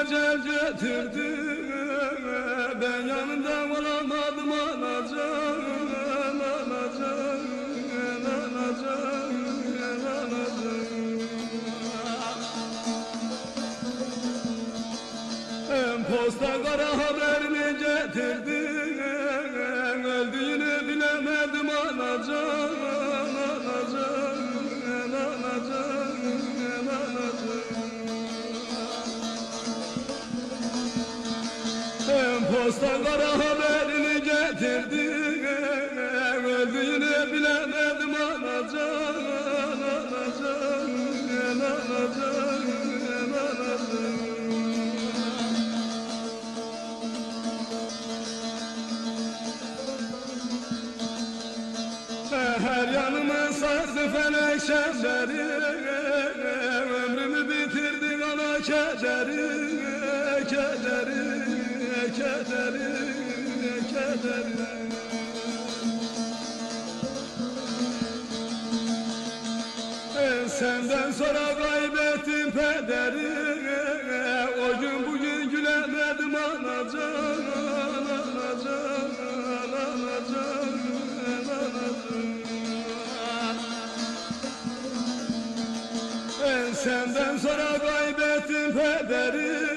ecel getirdi Ben yanında olamadım Anacığım, anacığım, anacığım En posta kara haberini getirdi posta kara haberini getirdi Öldüğünü bilemedim anacığım Anacığım, anacığım, anacığım. Her yanımı sardı felek şemleri Ömrümü bitirdi ana kederi Kederi, kederi, kederi Senden sonra kaybettim pederi O gün bugün gülemedim anacığım Anacığım, anacığım, anacığım senden sonra kaybettim pederi